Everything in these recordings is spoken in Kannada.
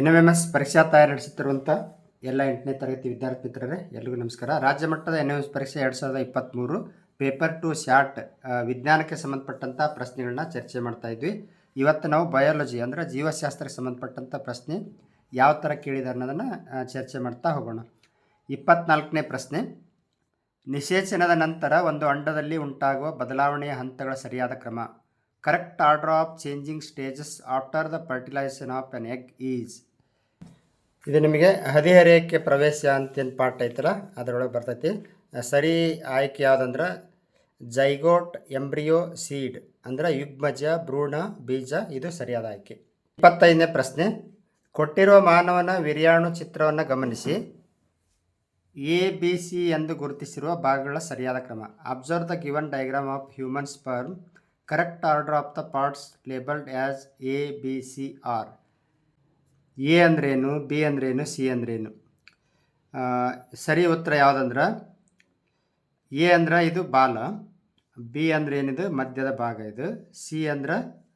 ಎನ್ ಎಂ ಎಂ ಎಸ್ ಪರೀಕ್ಷಾ ತಯಾರಿ ನಡೆಸುತ್ತಿರುವಂಥ ಎಲ್ಲ ಎಂಟನೇ ತರಗತಿ ವಿದ್ಯಾರ್ಥಿ ಮಿತ್ರರೇ ಎಲ್ರಿಗೂ ನಮಸ್ಕಾರ. ರಾಜ್ಯ ಮಟ್ಟದ ಎನ್ ಎಂ ಎಸ್ ಪರೀಕ್ಷೆ ಎರಡು ಸಾವಿರದ ಇಪ್ಪತ್ತ್ಮೂರು ಪೇಪರ್ ಟು ಶಾರ್ಟ್ ವಿಜ್ಞಾನಕ್ಕೆ ಸಂಬಂಧಪಟ್ಟಂಥ ಪ್ರಶ್ನೆಗಳನ್ನ ಚರ್ಚೆ ಮಾಡ್ತಾ ಇದ್ವಿ. ಇವತ್ತು ನಾವು ಬಯಾಲಜಿ ಅಂದರೆ ಜೀವಶಾಸ್ತ್ರಕ್ಕೆ ಸಂಬಂಧಪಟ್ಟಂಥ ಪ್ರಶ್ನೆ ಯಾವ ಥರ ಕೇಳಿದೆ ಅನ್ನೋದನ್ನು ಚರ್ಚೆ ಮಾಡ್ತಾ ಹೋಗೋಣ. ಇಪ್ಪತ್ನಾಲ್ಕನೇ ಪ್ರಶ್ನೆ, ನಿಷೇಚನದ ನಂತರ ಒಂದು ಅಂಡದಲ್ಲಿ ಉಂಟಾಗುವ ಬದಲಾವಣೆಯ ಹಂತಗಳ ಸರಿಯಾದ ಕ್ರಮ. Correct order of changing stages after the fertilization of an egg is. ಇದು ನಿಮಗೆ ಹದಿಹರೆಯಕ್ಕೆ ಪ್ರವೇಶ ಅಂತೇನು ಪಾಠ ಐತಲ್ಲ, ಅದರೊಳಗೆ ಬರ್ತೈತಿ. ಸರಿ ಆಯ್ಕೆ ಯಾವುದಂದ್ರೆ ಜೈಗೋಟ್ ಎಂಬ್ರಿಯೋ ಸೀಡ್ ಅಂದರೆ ಯುಗ್ಮಜ, ಭ್ರೂಣ, ಬೀಜ, ಇದು ಸರಿಯಾದ ಆಯ್ಕೆ. ಇಪ್ಪತ್ತೈದನೇ ಪ್ರಶ್ನೆ ಕೊಟ್ಟಿರುವ ಮಾನವನ ವಿರ್ಯಾಣು ಚಿತ್ರವನ್ನು ಗಮನಿಸಿ. ಎ, ಬಿ, ಸಿ ಎಂದು ಗುರುತಿಸಿರುವ ಭಾಗಗಳ ಸರಿಯಾದ ಕ್ರಮ. Observe the given diagram of human sperm correct order of the parts labelled as A B C are A ಅಂದ್ರೇನು, ಬಿ ಅಂದ್ರೇನು, ಸಿ ಅಂದ್ರೇನು? ಸರಿ ಉತ್ತರ ಯಾವುದಂದ್ರೆ? ಎ ಅಂದ್ರೆ ಇದು ಬಾಲ, ಬಿ ಅಂದ್ರೆ ಏನಿದು ಮಧ್ಯದ ಭಾಗ ಇದು, ಸಿ ಅಂದ್ರೆ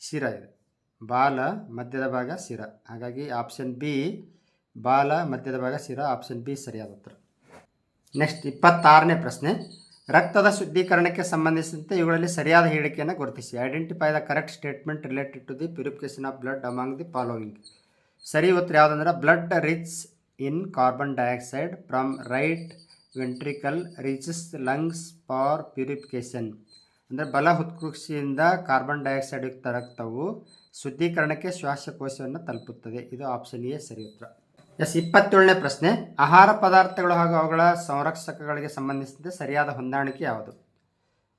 ಶಿರ ಇದು. ಬಾಲ ಮಧ್ಯದ ಭಾಗ ಶಿರ. ಹಾಗಾಗಿ ಆಪ್ಷನ್ ಬಿ, ಬಾಲ ಮಧ್ಯದ ಭಾಗ ಶಿರ ಆಪ್ಷನ್ ಬಿ ಸರಿಯಾದ ಉತ್ತರ. ನೆಕ್ಸ್ಟ್ ಇಪ್ಪತ್ತಾರನೇ ಪ್ರಶ್ನೆ. ರಕ್ತದ ಶುದ್ಧೀಕರಣಕ್ಕೆ ಸಂಬಂಧಿಸಿದಂತೆ ಇವುಗಳಲ್ಲಿ ಸರಿಯಾದ ಹೇಳಿಕೆಯನ್ನು ಗುರುತಿಸಿ. Identify the correct statement related to the purification of blood among the following ಸರಿ ಉತ್ತರ ಯಾವುದಂದ್ರೆ blood rich in carbon dioxide from right ventricle reaches lungs for purification ಅಂದರೆ ಬಲ ಉತ್ಕೃಷಿಯಿಂದ ಕಾರ್ಬನ್ ಡೈಆಕ್ಸೈಡ್ ಯುಕ್ತ ರಕ್ತವು ಶುದ್ಧೀಕರಣಕ್ಕೆ ಶ್ವಾಸಕೋಶವನ್ನು ತಲುಪುತ್ತದೆ. ಇದು ಆಪ್ಷನ್ ಎ ಸರಿ ಉತ್ತರ. ಎಸ್, ಇಪ್ಪತ್ತೇಳನೇ ಪ್ರಶ್ನೆ. ಆಹಾರ ಪದಾರ್ಥಗಳು ಹಾಗೂ ಅವುಗಳ ಸಂರಕ್ಷಕಗಳಿಗೆ ಸಂಬಂಧಿಸಿದಂತೆ ಸರಿಯಾದ ಹೊಂದಾಣಿಕೆ ಯಾವುದು?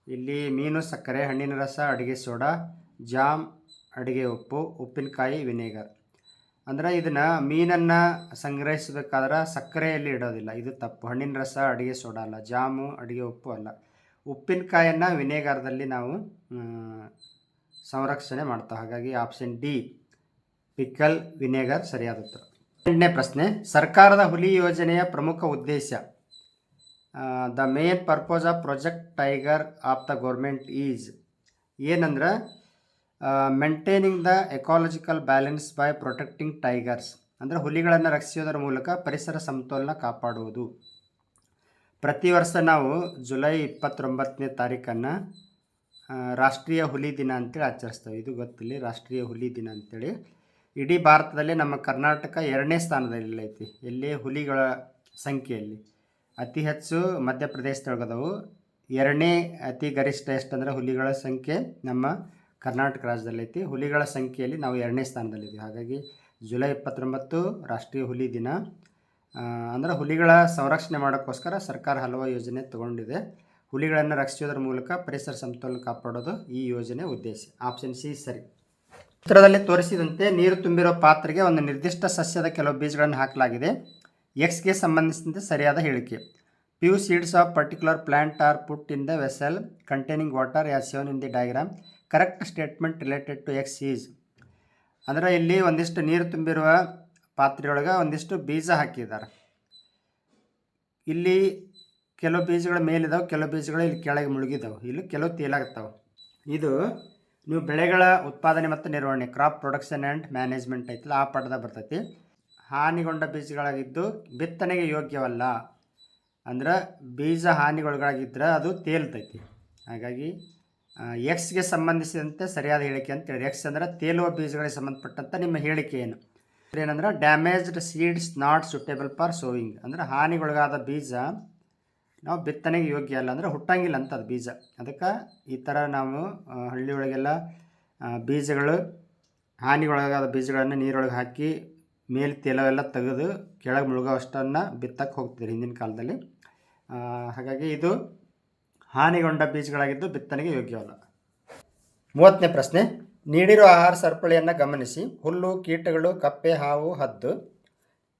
ಇಲ್ಲಿ ಮೀನು, ಸಕ್ಕರೆ, ಹಣ್ಣಿನ ರಸ, ಅಡುಗೆ ಸೋಡಾ, ಜಾಮ್, ಅಡುಗೆ ಉಪ್ಪು, ಉಪ್ಪಿನಕಾಯಿ, ವಿನೇಗರ್. ಅಂದರೆ ಇದನ್ನು ಮೀನನ್ನು ಸಂಗ್ರಹಿಸಬೇಕಾದ್ರೆ ಸಕ್ಕರೆಯಲ್ಲಿ ಇಡೋದಿಲ್ಲ. ಇದು ತಪ್ಪು. ಹಣ್ಣಿನ ರಸ, ಅಡುಗೆ ಸೋಡಾ ಅಲ್ಲ. ಜಾಮು, ಅಡುಗೆ ಉಪ್ಪು ಅಲ್ಲ. ಉಪ್ಪಿನಕಾಯನ್ನು ವಿನೇಗಾರದಲ್ಲಿ ನಾವು ಸಂರಕ್ಷಣೆ ಮಾಡ್ತಾ ಹಾಗಾಗಿ ಆಪ್ಷನ್ ಡಿ, ಪಿಕಲ್, ವಿನೇಗರ್ ಸರಿಯಾದ ಉತ್ತರ. ಎಂಟನೇ ಪ್ರಶ್ನೆ, ಸರ್ಕಾರದ ಹುಲಿ ಯೋಜನೆಯ ಪ್ರಮುಖ ಉದ್ದೇಶ. The main purpose of project tiger of the government is ಏನಂದ್ರೆ maintaining the ecological balance by protecting tigers ಅಂದರೆ ಹುಲಿಗಳನ್ನು ರಕ್ಷಿಸೋದರ ಮೂಲಕ ಪರಿಸರ ಸಮತೋಲನ ಕಾಪಾಡುವುದು. ಪ್ರತಿ ವರ್ಷ ನಾವು ಜುಲೈ ಇಪ್ಪತ್ತೊಂಬತ್ತನೇ ತಾರೀಕನ್ನು ರಾಷ್ಟ್ರೀಯ ಹುಲಿ ದಿನ ಅಂತೇಳಿ ಆಚರಿಸ್ತೇವೆ. ಇದು ಗೊತ್ತಿಲ್ಲ, ರಾಷ್ಟ್ರೀಯ ಹುಲಿ ದಿನ ಅಂತೇಳಿ. ಇಡೀ ಭಾರತದಲ್ಲಿ ನಮ್ಮ ಕರ್ನಾಟಕ ಎರಡನೇ ಸ್ಥಾನದಲ್ಲಿ ಐತಿ ಎಲ್ಲಿ? ಹುಲಿಗಳ ಸಂಖ್ಯೆಯಲ್ಲಿ. ಅತಿ ಹೆಚ್ಚು ಮಧ್ಯಪ್ರದೇಶದೊಳಗದವು. ಎರಡನೇ ಅತಿ ಗರಿಷ್ಠ ಎಷ್ಟಂದರೆ ಹುಲಿಗಳ ಸಂಖ್ಯೆ ನಮ್ಮ ಕರ್ನಾಟಕ ರಾಜ್ಯದಲ್ಲಿ ಹುಲಿಗಳ ಸಂಖ್ಯೆಯಲ್ಲಿ ನಾವು ಎರಡನೇ ಸ್ಥಾನದಲ್ಲಿದ್ದೀವಿ. ಹಾಗಾಗಿ ಜುಲೈ ಇಪ್ಪತ್ತೊಂಬತ್ತು ರಾಷ್ಟ್ರೀಯ ಹುಲಿ ದಿನ. ಅಂದ್ರೆ ಹುಲಿಗಳ ಸಂರಕ್ಷಣೆ ಮಾಡೋಕ್ಕೋಸ್ಕರ ಸರ್ಕಾರ ಹಲವು ಯೋಜನೆ ತಗೊಂಡಿದೆ. ಹುಲಿಗಳನ್ನು ರಕ್ಷಿಸೋದ್ರ ಮೂಲಕ ಪರಿಸರ ಸಮತೋಲನ ಕಾಪಾಡೋದು ಈ ಯೋಜನೆ ಉದ್ದೇಶ. ಆಪ್ಷನ್ ಸಿ ಸರಿ. ಚಿತ್ರದಲ್ಲಿ ತೋರಿಸಿದಂತೆ ನೀರು ತುಂಬಿರುವ ಪಾತ್ರೆಗೆ ಒಂದು ನಿರ್ದಿಷ್ಟ ಸಸ್ಯದ ಕೆಲವು ಬೀಜಗಳನ್ನು ಹಾಕಲಾಗಿದೆ. ಎಕ್ಸ್ಗೆ ಸಂಬಂಧಿಸಿದಂತೆ ಸರಿಯಾದ ಹೇಳಿಕೆ. Few seeds of particular plant are put in the vessel containing water yeah seven in the diagram correct statement related to X is ಅಂದರೆ ಇಲ್ಲಿ ಒಂದಿಷ್ಟು ನೀರು ತುಂಬಿರುವ ಪಾತ್ರೆಯೊಳಗೆ ಒಂದಿಷ್ಟು ಬೀಜ ಹಾಕಿದ್ದಾರೆ. ಇಲ್ಲಿ ಕೆಲವು ಬೀಜಗಳ ಮೇಲಿದಾವೆ, ಕೆಲವು ಬೀಜಗಳು ಇಲ್ಲಿ ಕೆಳಗೆ ಮುಳುಗಿದಾವೆ. ಇಲ್ಲಿ ಕೆಲವು ತೇಲಾಗ್ತಾವೆ ಇದು ನೀವು ಬೆಳೆಗಳ ಉತ್ಪಾದನೆ ಮತ್ತು ನಿರ್ವಹಣೆ ಕ್ರಾಪ್ ಪ್ರೊಡಕ್ಷನ್ ಆ್ಯಂಡ್ ಮ್ಯಾನೇಜ್ಮೆಂಟ್ ಐತಲ್ಲ ಆ ಪಾಠದ ಬರ್ತೈತಿ. ಹಾನಿಗೊಂಡ ಬೀಜಗಳಾಗಿದ್ದು ಬಿತ್ತನೆಗೆ ಯೋಗ್ಯವಲ್ಲ. ಅಂದ್ರೆ ಬೀಜ ಹಾನಿಗೊಳಗಾಗಿದ್ದರೆ ಅದು ತೇಲ್ತೈತಿ. ಹಾಗಾಗಿ ಎಕ್ಸ್ಗೆ ಸಂಬಂಧಿಸಿದಂತೆ ಸರಿಯಾದ ಹೇಳಿಕೆ ಅಂತ ಹೇಳಿ ಎಕ್ಸ್ ಅಂದರೆ ತೇಲುವ ಬೀಜಗಳಿಗೆ ಸಂಬಂಧಪಟ್ಟಂಥ ನಿಮ್ಮ ಹೇಳಿಕೆ ಏನು? ಏನಂದ್ರೆ damaged seeds not suitable for sowing ಅಂದರೆ ಹಾನಿಗೊಳಗಾದ ಬೀಜ ನಾವು ಬಿತ್ತನೆಗೆ ಯೋಗ್ಯ ಅಲ್ಲ ಅಂದರೆ ಹುಟ್ಟಂಗಿಲ್ಲ ಅಂತ ಅದು ಬೀಜ. ಅದಕ್ಕೆ ಈ ಥರ ನಾವು ಹಳ್ಳಿ ಆ, ಬೀಜಗಳು ಹಾನಿಗೊಳಗಾದ ಬೀಜಗಳನ್ನು ನೀರೊಳಗೆ ಹಾಕಿ ಮೇಲೆ ತೆಲವೆಲ್ಲ ತೆಗೆದು ಕೆಳಗೆ ಮುಳುಗೋವಷ್ಟನ್ನು ಬಿತ್ತಕ್ಕೆ ಹೋಗ್ತಿದ್ರು ಹಿಂದಿನ ಕಾಲದಲ್ಲಿ. ಹಾಗಾಗಿ ಇದು ಹಾನಿಗೊಂಡ ಬೀಜಗಳಾಗಿದ್ದು ಬಿತ್ತನೆಗೆ ಯೋಗ್ಯವಲ್ಲ. ಮೂವತ್ತನೇ ಪ್ರಶ್ನೆ ನೀಡಿರೋ ಆಹಾರ ಸರಪಳಿಯನ್ನು ಗಮನಿಸಿ. ಹುಲ್ಲು ಕೀಟಗಳು ಕಪ್ಪೆ ಹಾವು ಹದ್ದು.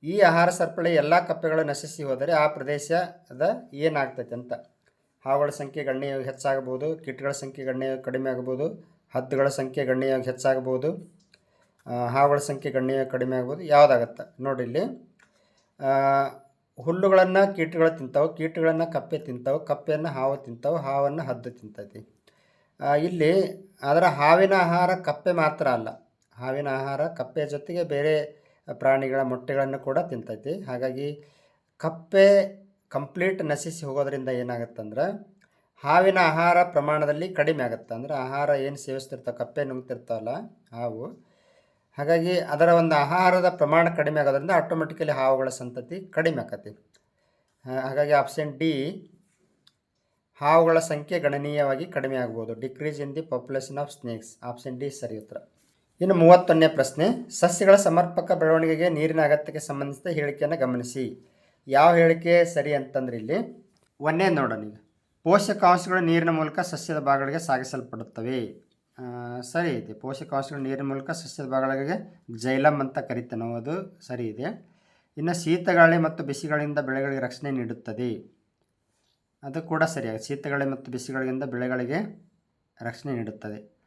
ಈ ಆಹಾರ ಸರಪಳಿ ಎಲ್ಲ ಕಪ್ಪೆಗಳು ನಶಿಸಿ ಹೋದರೆ ಆ ಪ್ರದೇಶದ ಏನಾಗ್ತೈತೆ ಅಂತ. ಹಾವುಗಳ ಸಂಖ್ಯೆ ಗಣ್ಯವಾಗಿ ಹೆಚ್ಚಾಗಬಹುದು, ಕೀಟಗಳ ಸಂಖ್ಯೆ ಗಣ್ಯವಾಗಿ ಕಡಿಮೆ ಆಗ್ಬೋದು ಹದ್ದುಗಳ ಸಂಖ್ಯೆ ಗಣ್ಯವಾಗಿ ಹೆಚ್ಚಾಗಬಹುದು ಹಾವುಗಳ ಸಂಖ್ಯೆ ಗಣ್ಯವಾಗಿ ಕಡಿಮೆ ಆಗ್ಬೋದು ಯಾವುದಾಗತ್ತೆ ನೋಡಿ ಇಲ್ಲಿ. ಹುಲ್ಲುಗಳನ್ನು ಕೀಟಗಳು ತಿಂತಾವೆ, ಕೀಟಗಳನ್ನು ಕಪ್ಪೆ ತಿಂತಾವೆ, ಕಪ್ಪೆಯನ್ನು ಹಾವು ತಿಂತಾವೆ, ಹಾವನ್ನು ಹದ್ದು ತಿಂತೈತಿ. ಇಲ್ಲಿ ಅದರ ಹಾವಿನ ಆಹಾರ ಕಪ್ಪೆ ಮಾತ್ರ ಅಲ್ಲ. ಹಾವಿನ ಆಹಾರ ಕಪ್ಪೆ ಜೊತೆಗೆ ಬೇರೆ ಪ್ರಾಣಿಗಳ ಮೊಟ್ಟೆಗಳನ್ನು ಕೂಡ ತಿಂತೈತಿ. ಹಾಗಾಗಿ ಕಪ್ಪೆ ಕಂಪ್ಲೀಟ್ ನಶಿಸಿ ಹೋಗೋದ್ರಿಂದ ಏನಾಗುತ್ತಂದ್ರೆ ಹಾವಿನ ಆಹಾರ ಪ್ರಮಾಣದಲ್ಲಿ ಕಡಿಮೆ ಆಗುತ್ತೆ. ಅಂದ್ರೆ ಆಹಾರ ಏನು ಸೇವಿಸ್ತಿರ್ತಾವೆ, ಕಪ್ಪೆ ನುಂಗ್ತಿರ್ತಾವಲ್ಲ ಹಾವು. ಹಾಗಾಗಿ ಅದರ ಒಂದು ಆಹಾರದ ಪ್ರಮಾಣ ಕಡಿಮೆ ಆಗೋದ್ರಿಂದ ಆಟೋಮೆಟಿಕಲಿ ಹಾವುಗಳ ಸಂತತಿ ಕಡಿಮೆ ಆಕತಿ. ಹಾಗಾಗಿ ಆಪ್ಷನ್ ಡಿ ಹಾವುಗಳ ಸಂಖ್ಯೆ ಗಣನೀಯವಾಗಿ ಕಡಿಮೆ ಆಗ್ಬೋದು. Decrease in the population of snakes option D ಸರಿ ಉತ್ತರ. ಇನ್ನು ಮೂವತ್ತೊಂದನೇ ಪ್ರಶ್ನೆ, ಸಸ್ಯಗಳ ಸಮರ್ಪಕ ಬೆಳವಣಿಗೆಗೆ ನೀರಿನ ಅಗತ್ಯಕ್ಕೆ ಸಂಬಂಧಿಸಿದ ಹೇಳಿಕೆಯನ್ನು ಗಮನಿಸಿ. ಯಾವ ಹೇಳಿಕೆ ಸರಿ ಅಂತಂದ್ರೆ ಇಲ್ಲಿ ಒಂದೇ ನೋಡೋಣ ಈಗ. ಪೋಷಕಾಂಶಗಳು ನೀರಿನ ಮೂಲಕ ಸಸ್ಯದ ಭಾಗಗಳಿಗೆ ಸಾಗಿಸಲ್ಪಡುತ್ತವೆ. ಸರಿ ಇದೆ. ಪೋಷಕಾಂಶಗಳು ನೀರಿನ ಮೂಲಕ ಸಸ್ಯದ ಭಾಗಗಳಿಗೆ ಜೈಲಮ್ ಅಂತ ಕರಿತೇವೆ ಅದು ಸರಿ ಇದೆ. ಇನ್ನು ಶೀತಗಾಳಿ ಮತ್ತು ಬಿಸಿಗಳಿಂದ ಬೆಳೆಗಳಿಗೆ ರಕ್ಷಣೆ ನೀಡುತ್ತದೆ. ಅದು ಕೂಡ ಸರಿಯಾಗಿ ಶೀತಗಾಳಿ ಮತ್ತು ಬಿಸಿಗಳಿಂದ ಬೆಳೆಗಳಿಗೆ ರಕ್ಷಣೆ ನೀಡುತ್ತದೆ.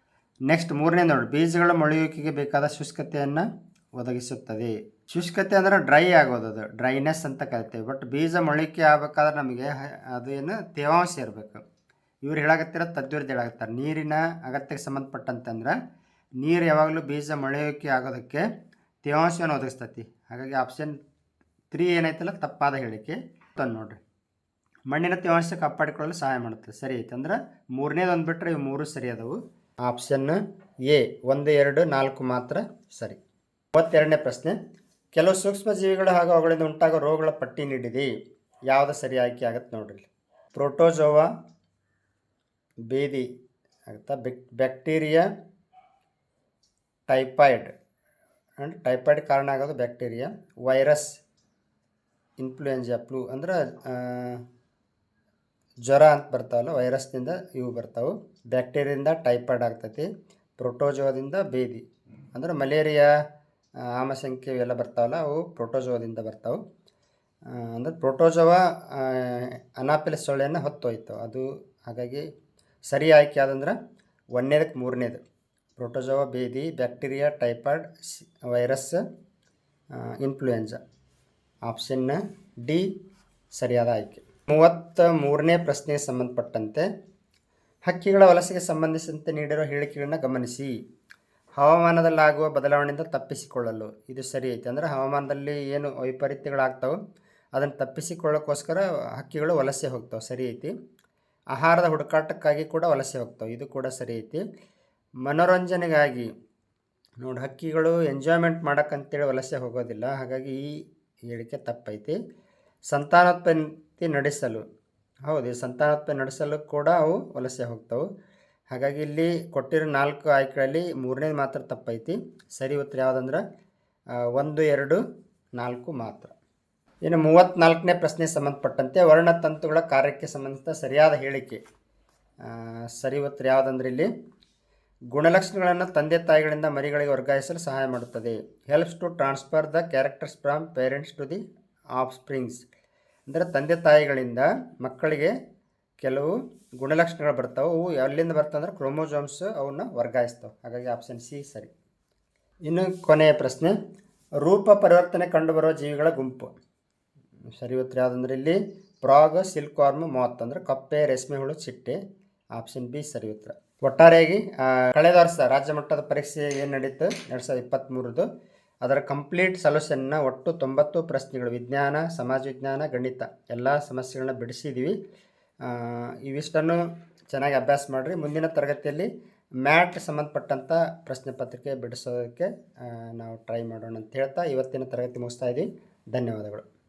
ನೆಕ್ಸ್ಟ್ ಮೂರನೇ ನೋಡಿ. ಬೀಜಗಳ ಮೊಳೆಯುವಿಕೆಗೆ ಬೇಕಾದ ಶುಷ್ಕತೆಯನ್ನು ಒದಗಿಸುತ್ತದೆ. ಶುಷ್ಕತೆ ಅಂದರೆ ಡ್ರೈ ಆಗೋದು ಅದು. ಡ್ರೈನೆಸ್ ಅಂತ ಕರಿತೇವೆ. ಬಟ್ ಬೀಜ ಮೊಳಕೆ ಆಗ್ಬೇಕಾದ್ರೆ ನಮಗೆ ಅದು ಏನು ತೇವಾಂಶ ಇರಬೇಕು. ಇವ್ರು ಹೇಳಾಗತ್ತಿರೋ ತದ್ವಿರುದ್ಧ ಹೇಳಾಗುತ್ತಾರೆ ನೀರಿನ ಅಗತ್ಯಕ್ಕೆ ಸಂಬಂಧಪಟ್ಟಂತಂದ್ರೆ ನೀರು ಯಾವಾಗಲೂ ಬೀಜ ಮೊಳೆಯುವಿಕೆ ಆಗೋದಕ್ಕೆ ತೇವಾಂಶವನ್ನು ಒದಗಿಸ್ತತಿ. ಹಾಗಾಗಿ ಆಪ್ಷನ್ ತ್ರೀ ಏನೈತಲ್ಲ ತಪ್ಪಾದ ಹೇಳಿಕೆ. ತಂದು ನೋಡ್ರಿ. ಮಣ್ಣಿನ ತೇವಾಂಶ ಕಾಪಾಡಿಕೊಳ್ಳಲು ಸಹಾಯ ಮಾಡುತ್ತೆ ಸರಿ ಐತೆ ಅಂದ್ರೆ ಮೂರನೇದು ಒಂದು ಬಿಟ್ಟರೆ ಇವು ಮೂರು ಸರಿ ಅದಾವು. ಆಪ್ಷನ್ ಎ, ಒಂದು, ಎರಡು, ನಾಲ್ಕು ಮಾತ್ರ ಸರಿ. ಮೂವತ್ತೆರಡನೇ ಪ್ರಶ್ನೆ, ಕೆಲವು ಸೂಕ್ಷ್ಮ ಜೀವಿಗಳು ಹಾಗೂ ಅವುಗಳಿಂದ ಉಂಟಾಗೋ ರೋಗಗಳ ಪಟ್ಟಿ ನೀಡಿದೆ. ಯಾವುದು ಸರಿ ಆಯ್ಕೆ ಆಗುತ್ತೆ ನೋಡ್ರಿ ಪ್ರೋಟೋಜೋವಾ, ಬೇದಿ ಆಗುತ್ತಾ? ಬೆಕ್ ಬ್ಯಾಕ್ಟೀರಿಯಾ ಟೈಫಾಯ್ಡ್. ಆ್ಯಂಡ್ ಟೈಫಾಯ್ಡ್ ಕಾರಣ ಆಗೋದು ಬ್ಯಾಕ್ಟೀರಿಯಾ. ವೈರಸ್, ಇನ್ಫ್ಲೂಯೆಂಜಾ, ಫ್ಲೂ ಅಂದ್ರೆ ಜ್ವರ ಅಂತ ಬರ್ತಾವಲ್ಲ, ವೈರಸ್ನಿಂದ ಇವು ಬರ್ತಾವೆ. ಬ್ಯಾಕ್ಟೀರಿಯಿಂದ ಟೈಫಾಯ್ಡ್ ಆಗ್ತೈತಿ, ಪ್ರೋಟೋಜೋದಿಂದ ಬೇದಿ, ಅಂದ್ರೆ ಮಲೇರಿಯಾ ಆಮಸಂಖ್ಯೆ ಇವೆಲ್ಲ ಬರ್ತಾವಲ್ಲ, ಅವು ಪ್ರೋಟೋಜೋದಿಂದ ಬರ್ತಾವೆ. ಅಂದರೆ ಪ್ರೋಟೋಜೋವಾ ಅನಾಪಿಲ ಸೊಳ್ಳೆಯನ್ನು ಹೊತ್ತೊಯ್ತಾವೆ ಅದು ಹಾಗಾಗಿ ಸರಿ ಆಯ್ಕೆ ಆದಂದ್ರೆ ಒಂದನೇದಕ್ಕೆ ಮೂರನೇದು. ಪ್ರೋಟೋಜೋವ, ಬೇದಿ, bacteria, typhoid virus influenza. Option D, ಸರಿಯಾದ ಆಯ್ಕೆ. ಮೂವತ್ತ ಮೂರನೇ ಪ್ರಶ್ನೆಗೆ ಸಂಬಂಧಪಟ್ಟಂತೆ ಹಕ್ಕಿಗಳ ವಲಸೆಗೆ ಸಂಬಂಧಿಸಿದಂತೆ ನೀಡಿರೋ ಹೇಳಿಕೆಗಳನ್ನು ಗಮನಿಸಿ. ಹವಾಮಾನದಲ್ಲಾಗುವ ಬದಲಾವಣೆಯಿಂದ ತಪ್ಪಿಸಿಕೊಳ್ಳಲು. ಇದು ಸರಿ ಐತೆ. ಅಂದರೆ ಹವಾಮಾನದಲ್ಲಿ ಏನು ವೈಪರೀತ್ಯಗಳಾಗ್ತಾವೆ ಅದನ್ನು ತಪ್ಪಿಸಿಕೊಳ್ಳೋಕ್ಕೋಸ್ಕರ ಹಕ್ಕಿಗಳು ವಲಸೆ ಹೋಗ್ತಾವೆ. ಸರಿ ಐತಿ. ಆಹಾರದ ಹುಡುಕಾಟಕ್ಕಾಗಿ ಕೂಡ ವಲಸೆ ಹೋಗ್ತಾವೆ. ಇದು ಕೂಡ ಸರಿ ಐತಿ. ಮನೋರಂಜನೆಗಾಗಿ ನೋಡಿ, ಹಕ್ಕಿಗಳು ಎಂಜಾಯ್ಮೆಂಟ್ ಮಾಡೋಕ್ಕಂತೇಳಿ ವಲಸೆ ಹೋಗೋದಿಲ್ಲ. ಹಾಗಾಗಿ ಈ ಹೇಳಿಕೆ ತಪ್ಪೈತಿ. ಸಂತಾನೋತ್ಪತ್ತಿ ನಡೆಸಲು. ಹೌದು ಸಂತಾನೋತ್ಪತ್ತಿ ನಡೆಸಲು ಕೂಡ ಅವು ವಲಸೆ ಹೋಗ್ತವೆ. ಹಾಗಾಗಿ ಇಲ್ಲಿ ಕೊಟ್ಟಿರೋ ನಾಲ್ಕು ಆಯ್ಕೆಗಳಲ್ಲಿ ಮೂರನೇದು ಮಾತ್ರ ತಪ್ಪೈತಿ. ಸರಿ ಉತ್ತರ ಯಾವುದಂದ್ರೆ ಒಂದು, ಎರಡು, ನಾಲ್ಕು ಮಾತ್ರ. ಇನ್ನು ಮೂವತ್ತ್ನಾಲ್ಕನೇ ಪ್ರಶ್ನೆ ಸಂಬಂಧಪಟ್ಟಂತೆ ವರ್ಣತಂತುಗಳ ಕಾರ್ಯಕ್ಕೆ ಸಂಬಂಧಿಸಿದ ಸರಿಯಾದ ಹೇಳಿಕೆ. ಸರಿ ಉತ್ತರ ಯಾವುದಂದ್ರೆ ಇಲ್ಲಿ, ಗುಣಲಕ್ಷಣಗಳನ್ನು ತಂದೆ ತಾಯಿಗಳಿಂದ ಮರಿಗಳಿಗೆ ವರ್ಗಾಯಿಸಲು ಸಹಾಯ ಮಾಡುತ್ತದೆ. Helps to transfer the characters from parents to the offsprings ಅಂದರೆ ತಂದೆ ತಾಯಿಗಳಿಂದ ಮಕ್ಕಳಿಗೆ ಕೆಲವು ಗುಣಲಕ್ಷಣಗಳು ಬರ್ತಾವೆ. ಅವು ಎಲ್ಲಿಂದ ಬರ್ತವೆ ಅಂದ್ರೆ ಕ್ರೋಮೋಜೋಮ್ಸ್ ಅವನ್ನ ವರ್ಗಾಯಿಸ್ತವೆ. ಹಾಗಾಗಿ ಆಪ್ಷನ್ ಸಿ ಸರಿ. ಇನ್ನು ಕೊನೆಯ ಪ್ರಶ್ನೆ, ರೂಪ ಪರಿವರ್ತನೆ ಕಂಡುಬರುವ ಜೀವಿಗಳ ಗುಂಪು. ಸರಿ ಉತ್ತರ ಯಾವುದಂದ್ರೆ ಇಲ್ಲಿ ಪ್ರಾಗ್ ಸಿಲ್ಕ್ ವಾರ್ಮ್ ಮಾತ್ ಅಂದರೆ ಕಪ್ಪೆ, ರೇಷ್ಮೆ, ಹುಳು, ಚಿಟ್ಟೆ. ಆಪ್ಷನ್ ಬಿ ಸರಿ ಉತ್ತರ. ಒಟ್ಟಾರೆಯಾಗಿ ಕಳೆದ ವರ್ಷ ರಾಜ್ಯ ಮಟ್ಟದ ಪರೀಕ್ಷೆ ಏನು ನಡೀತು? ಎರಡು ಸಾವಿರದ ಇಪ್ಪತ್ತ್ಮೂರದು ಅದರ ಕಂಪ್ಲೀಟ್ ಸೊಲ್ಯೂಷನ್ನ ಒಟ್ಟು ತೊಂಬತ್ತು ಪ್ರಶ್ನೆಗಳು, ವಿಜ್ಞಾನ, ಸಮಾಜ ವಿಜ್ಞಾನ, ಗಣಿತ, ಎಲ್ಲ ಸಮಸ್ಯೆಗಳನ್ನ ಬಿಡಿಸಿದ್ದೀವಿ ಇವಿಷ್ಟನ್ನು ಚೆನ್ನಾಗಿ ಅಭ್ಯಾಸ ಮಾಡಿರಿ. ಮುಂದಿನ ತರಗತಿಯಲ್ಲಿ ಮ್ಯಾಟ್ ಸಂಬಂಧಪಟ್ಟಂಥ ಪ್ರಶ್ನೆ ಪತ್ರಿಕೆ ಬಿಡಿಸೋದಕ್ಕೆ ನಾವು ಟ್ರೈ ಮಾಡೋಣ ಅಂತ ಹೇಳ್ತಾ ಇವತ್ತಿನ ತರಗತಿ ಮುಗಿಸ್ತಾ ಇದ್ದೀವಿ. ಧನ್ಯವಾದಗಳು.